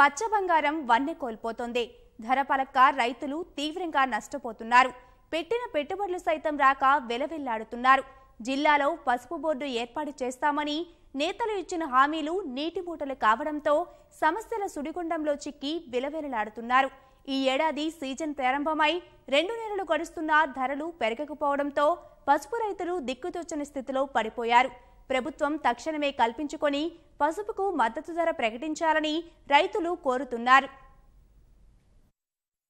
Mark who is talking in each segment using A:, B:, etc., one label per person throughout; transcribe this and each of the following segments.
A: పచ్చ బంగారం వన్నె కోల్పోతోంది. ధర పలక్క రైతులు తీవ్రంగా నష్టపోతున్నారు. పెట్టిన పెట్టుబడులు సైతం రాక వెలవెల్లాడుతున్నారు. జిల్లాలో పసుపు బోర్డు ఏర్పాటు చేస్తామని నేతలు ఇచ్చిన హామీలు నీటి మూటలు కావడంతో సమస్యల సుడిగుండంలో చిక్కి విలవెలలాడుతున్నారు. ఈ ఏడాది సీజన్ ప్రారంభమై రెండు నెలలు గడుస్తున్నా ధరలు పెరగకపోవడంతో పసుపు రైతులు దిక్కుతోచని స్థితిలో పడిపోయారు. ప్రభుత్వం తక్షణమే కల్పించుకొని పసుపుకు మద్దతు ధర ప్రకటించాలని రైతులు కోరుతున్నారు.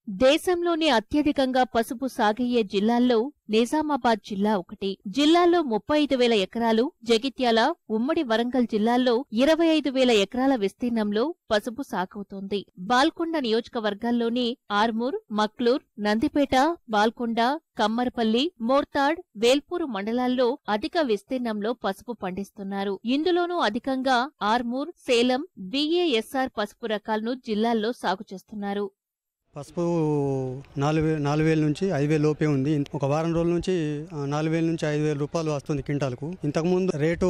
B: దేశంలోనే అత్యధికంగా పసుపు సాగయ్యే జిల్లాల్లో నిజామాబాద్ జిల్లా ఒకటి. జిల్లాలో ముప్పై ఐదు వేల ఎకరాలు జగిత్యాల ఉమ్మడి వరంగల్ జిల్లాల్లో ఇరవై ఐదు వేల ఎకరాల విస్తీర్ణంలో పసుపు సాగవుతోంది బాల్కొండ నియోజకవర్గాల్లోని ఆర్మూర్ మక్లూర్ నందిపేట బాల్కొండ కమ్మరపల్లి మోర్తాడ్ వేల్పూరు మండలాల్లో అధిక విస్తీర్ణంలో పసుపు పండిస్తున్నారు. ఇందులోనూ అధికంగా ఆర్మూర్ సేలం బీఏఎస్ఆర్ పసుపు రకాలను జిల్లాల్లో సాగు చేస్తున్నారు.
C: పసుపు నాలుగు వే నాలుగు వేల నుంచి ఐదు వేల లోపే ఉంది. ఒక వారం రోజుల నుంచి నాలుగు వేల నుంచి ఐదు వేల రూపాయలు వస్తుంది క్వింటాల్కు. ఇంతకుముందు రేటు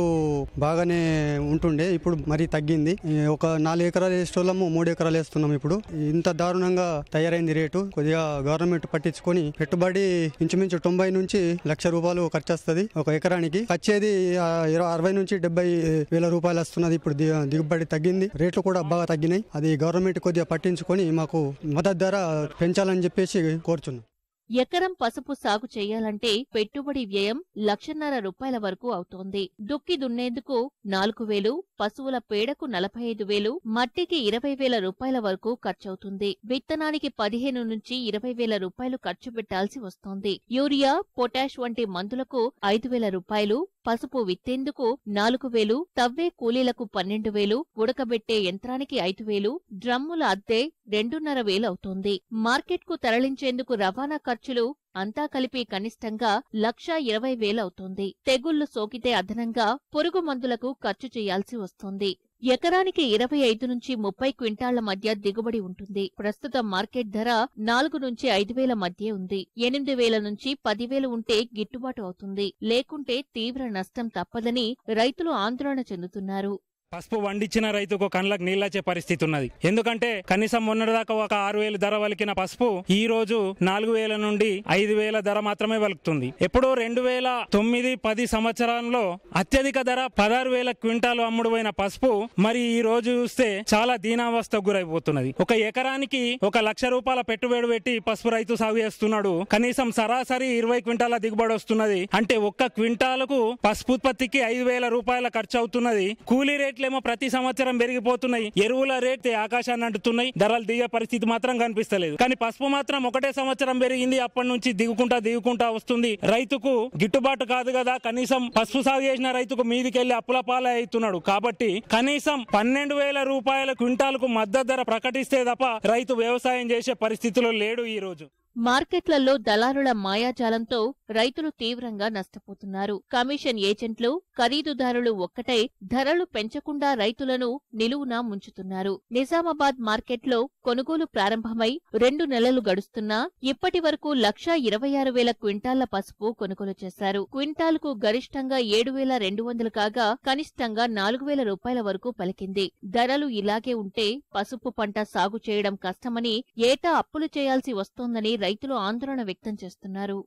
C: బాగానే ఉంటుండే ఇప్పుడు మరీ తగ్గింది. ఒక నాలుగు ఎకరాలు వేసేటోళ్ళము మూడు ఎకరాలు వేస్తున్నాం ఇప్పుడు. ఇంత దారుణంగా తయారైంది రేటు. కొద్దిగా గవర్నమెంట్ పట్టించుకొని పెట్టుబడి ఇంచుమించు తొంభై నుంచి లక్ష రూపాయలు ఖర్చు వస్తుంది ఒక ఎకరానికి. వచ్చేది ఇరవై అరవై నుంచి డెబ్బై వేల రూపాయలు వస్తున్నది ఇప్పుడు ది- దిగుబడి తగ్గింది. రేట్లు కూడా బాగా తగ్గినాయి. అది గవర్నమెంట్ కొద్దిగా పట్టించుకొని మాకు మద్దతు ధర పెంచాలని చెప్పేసి కోరుచున్నాం.
B: ఎకరం పసుపు సాగు చేయాలంటే పెట్టుబడి వ్యయం లక్షన్నర రూపాయల వరకు అవుతోంది. దుక్కి దున్నేందుకు నాలుగు వేలు పశువుల పేడకు నలభై ఐదు వేలు మట్టికి ఇరవై వేల రూపాయల వరకు ఖర్చవుతుంది. విత్తనానికి పదిహేను నుంచి ఇరవై వేల రూపాయలు ఖర్చు పెట్టాల్సి వస్తోంది. యూరియా పొటాష్ వంటి మందులకు ఐదు వేల రూపాయలు పసుపు విత్తేందుకు నాలుగు వేలు తవ్వే కూలీలకు పన్నెండు వేలు ఉడకబెట్టే యంత్రానికి ఐదు వేలు డ్రమ్ముల అద్దె రెండున్నర వేలు అవుతోంది. మార్కెట్కు తరలించేందుకు రవాణా ఖర్చులు అంతా కలిపి కనిష్టంగా లక్షా ఇరవై వేలవుతోంది తెగుళ్ళు సోకితే అదనంగా పురుగు మందులకు ఖర్చు చేయాల్సి వస్తోంది. ఎకరానికి ఇరవై ఐదు నుంచి ముప్పై క్వింటాళ్ళ మధ్య దిగుబడి ఉంటుంది. ప్రస్తుతం మార్కెట్ ధర నాలుగు నుంచి ఐదు వేల మధ్య ఉంది. ఎనిమిది వేల నుంచి పదివేలు ఉంటే గిట్టుబాటు అవుతుంది. లేకుంటే తీవ్ర నష్టం తప్పదని రైతులు ఆందోళన చెందుతున్నారు.
D: పసుపు వండించిన రైతుకు కండ్లకు నీళ్ళచ్చే పరిస్థితి ఉన్నది. ఎందుకంటే కనీసం మొన్నటిదాకా ఒక ఆరు వేలు ధర వలికిన పసుపు ఈ రోజు నాలుగు వేల నుండి ఐదు వేల ధర మాత్రమే వలుకుతుంది. ఎప్పుడో రెండు వేల తొమ్మిది పది సంవత్సరాల్లో అత్యధిక ధర పదహారు వేల క్వింటాలు అమ్ముడుపోయిన పసుపు మరి ఈ రోజు చూస్తే చాలా దీనావస్థకు గురైపోతున్నది. ఒక ఎకరానికి ఒక లక్ష రూపాయల పెట్టుబడి పెట్టి పసుపు రైతు సాగు చేస్తున్నాడు. కనీసం సరాసరి ఇరవై క్వింటాల దిగుబడి వస్తున్నది. అంటే ఒక్క క్వింటాలకు పసుపు ఉత్పత్తికి ఐదు వేల రూపాయల ఖర్చు అవుతున్నది. కూలీ రేట్లేమో ప్రతి సంవత్సరం పెరిగిపోతున్నాయి. ఎరువుల రేట్ ఆకాశాన్ని అంటుతున్నాయి. ధరలు దిగే పరిస్థితి మాత్రం కనిపిస్తలేదు. కానీ పసుపు మాత్రం ఒకటే సంవత్సరం పెరిగింది. అప్పటి నుంచి దిగుకుంటా దిగుకుంటా వస్తుంది. రైతుకు గిట్టుబాటు కాదు కదా. కనీసం పసుపు సాగు చేసిన రైతుకు మీదికెళ్ళి అప్పుల పాలే అవుతున్నాడు. కాబట్టి కనీసం పన్నెండు వేల రూపాయల క్వింటాలకు మద్దతు ధర ప్రకటిస్తే తప్ప రైతు వ్యవసాయం చేసే పరిస్థితిలో లేడు ఈ రోజు.
B: మార్కెట్లలో దళారుల మాయాజాలంతో రైతులు తీవ్రంగా నష్టపోతున్నారు. కమిషన్ ఏజెంట్లు ఖరీదుదారులు ఒక్కటై ధరలు పెంచకుండా రైతులను నిలువునా ముంచుతున్నారు. నిజామాబాద్ మార్కెట్లో కొనుగోలు ప్రారంభమై రెండు నెలలు గడుస్తున్నా ఇప్పటి వరకు లక్షా ఇరవై ఆరు వేల క్వింటాళ్ళ పసుపు కొనుగోలు చేశారు. క్వింటాల్కు గరిష్టంగా ఏడు వేల రెండు వందలు కాగా కనిష్టంగా నాలుగు వేల రూపాయల వరకు పలికింది. ధరలు ఇలాగే ఉంటే పసుపు పంట సాగు చేయడం కష్టమని ఏటా అప్పులు చేయాల్సి వస్తోందని రైతులు ఆందోళన వ్యక్తం చేస్తున్నారు.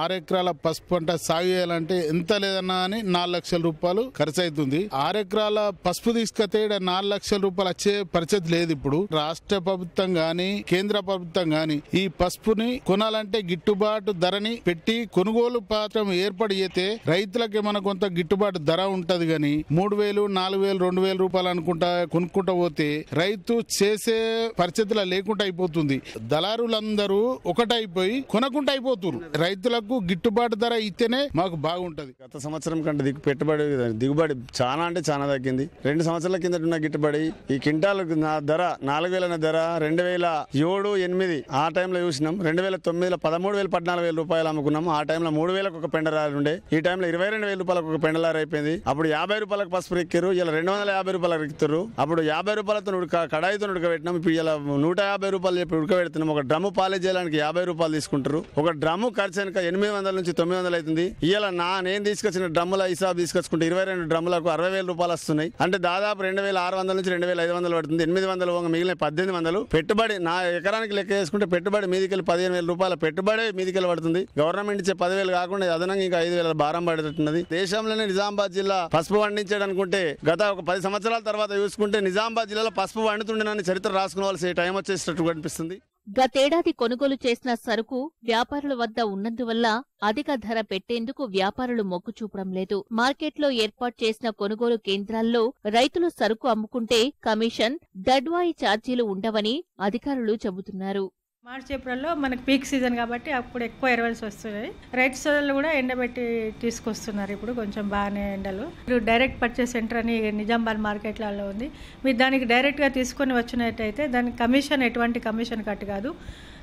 E: ఆరు ఎకరాల పసుపు పంట సాగు చేయాలంటే ఎంత లేదన్నా అని నాలుగు లక్షల రూపాయలు ఖర్చు అవుతుంది. ఆరు ఎకరాల పసుపు తీసుకొస్తే నాలుగు లక్షల రూపాయలు వచ్చే పరిస్థితి లేదు ఇప్పుడు. రాష్ట్ర ప్రభుత్వం గాని కేంద్ర ప్రభుత్వం గాని ఈ పసుపుని కొనాలంటే గిట్టుబాటు ధరని పెట్టి కొనుగోలు పాత్రం ఏర్పాటు చేస్తే రైతులకు ఏమైనా కొంత గిట్టుబాటు ధర ఉంటది గాని మూడు వేలు నాలుగు వేలు రెండు వేల రూపాయలు అనుకుంటా కొనుక్కుంటా పోతే రైతు చేసే పరిస్థితుల లేకుండా అయిపోతుంది. దళారులందరూ ఒకటైపోయి కొనకుండా అయిపోతున్నారు రైతులకు గిట్టుబాటు ధర ఇస్తేనే మాకు బాగుంటది.
F: గత సంవత్సరం కంటే దిగు పెట్టుబడి దిగుబడి చాలా అంటే చాలా తగ్గింది. రెండు సంవత్సరాల కిందట ఉన్న గిట్టుబడి ఈ క్వింటాల్ నా ధర నాలుగు వేల ధర రెండు వేల ఏడు ఎనిమిది ఆ టైంలో చూసినాం. రెండు వేల తొమ్మిదిలో పదమూడు వేల పద్నాలుగు వేల రూపాయలు అమ్ముకున్నాం. ఆ టైంలో మూడు వేలకు ఒక పెండలారి ఉండే. ఈ టైంలో ఇరవై రెండు వేల రూపాయలకు ఒక పెండలారు అయిపోయింది. అప్పుడు యాభై రూపాయలకు పసుపు ఎక్కారు ఇలా రెండు వందల యాభై రూపాయలకు ఎక్కుతారు అప్పుడు యాభై రూపాయలతో ఉడక కడాయితో ఉడకబెట్టినాం ఇప్పుడు ఇలా నూట యాభై రూపాయలు చెప్పి ఉడకబెడుతున్నాం. ఒక డ్రమ్ము పాలే చేయడానికి యాభై రూపాయలు తీసుకుంటారు. ఒక డ్రమ్ము ఖర్చు వేరుశనక ఎనిమిది వందల నుంచి తొమ్మిది వందలు అవుతుంది. ఇలా నా నేను తీసుకొచ్చిన డ్రమ్ముల హిసాబ్ తీసుకొచ్చుకుంటే ఇరవై రెండు డ్రమ్ములకు అరవై వేల రూపాయలు వస్తున్నాయి. అంటే దాదాపు రెండు వేల ఆరు వందల నుంచి రెండు వేల ఐదు వందలు పడుతుంది. ఎనిమిది వందలు పోగా మిగిలిన పద్దెనిమిది వందలు. పెట్టుబడి నా ఎకరానికి లెక్క చేసుకుంటే పెట్టుబడి మీదికెళ్ళి పదిహేను వేల రూపాయల పెట్టుబడి మీదికెళ్ళి పడుతుంది. గవర్నమెంట్ ఇచ్చే పదివేలు కాకుండా అదనంగా ఇంకా ఐదు వేల భారం పడుతున్నది. దేశంలోనే నిజామాబాద్ జిల్లా పసుపు పండించాడు అనుకుంటే గత ఒక పది సంవత్సరాల తర్వాత చూసుకుంటే నిజామాబాద్ జిల్లాలో పసుపు పండుతుండేనని చరిత్ర రాసుకోవాల్సి టైం వచ్చేసినట్టు కనిపిస్తుంది.
B: గతేడాది కొనుగోలు చేసిన సరుకు వ్యాపారుల వద్ద ఉన్నందువల్ల అధిక ధర పెట్టేందుకు వ్యాపారులు మొగ్గు చూపడం లేదు. మార్కెట్లో ఏర్పాటు చేసిన కొనుగోలు కేంద్రాల్లో రైతులు సరుకు అమ్ముకుంటే కమిషన్ దడ్వాయి ఛార్జీలు ఉండవని అధికారులు చెబుతున్నారు.
G: మార్చి ఏప్రిల్లో మనకి పీక్ సీజన్ కాబట్టి అప్పుడు ఎక్కువ ఎరవల్స్ వస్తున్నాయి. రైతు సోదరులు కూడా ఎండబెట్టి తీసుకొస్తున్నారు ఇప్పుడు కొంచెం బాగానే ఎండలు. ఇప్పుడు డైరెక్ట్ పర్చేస్ సెంటర్ అని నిజామాబాద్ మార్కెట్లలో ఉంది. మీరు దానికి డైరెక్ట్గా తీసుకొని వచ్చినట్టయితే దానికి కమిషన్ ఎటువంటి కమిషన్ కట్ కాదు.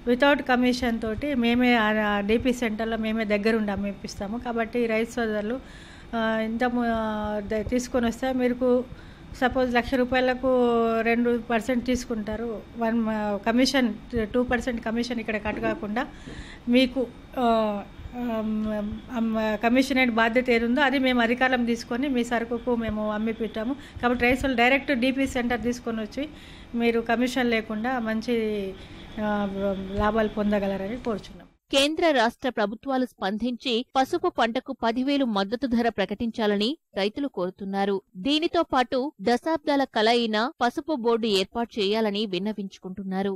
G: వితౌట్ కమిషన్ తోటి మేమే డీపీ సెంటర్లో మేమే దగ్గరుండి అమ్మిపిస్తాము. కాబట్టి రైతు సోదరులు ఇంత తీసుకొని వస్తే మీకు సపోజ్ లక్ష రూపాయలకు రెండు పర్సెంట్ తీసుకుంటారు. One commission two percent commission ఇక్కడ కట్ కాకుండా మీకు కమిషన్ అయిన బాధ్యత ఏదుందో అది మేము అధికారం తీసుకొని మీ సరుకుకు మేము అమ్మి పెట్టాము కాబట్టి రైతులు డైరెక్ట్ డీపీ సెంటర్ తీసుకొని వచ్చి మీరు కమిషన్ లేకుండా మంచి లాభాలు పొందగలరని కోరుచున్నాను
B: కేంద్ర రాష్ట్ర ప్రభుత్వాలు స్పందించి పసుపు పంటకు పదివేలు మద్దతు ధర ప్రకటించాలని రైతులు కోరుతున్నారు. దీనితో పాటు దశాబ్దాల కల అయిన పసుపు బోర్డు ఏర్పాటు చేయాలని విన్నవించుకుంటున్నారు.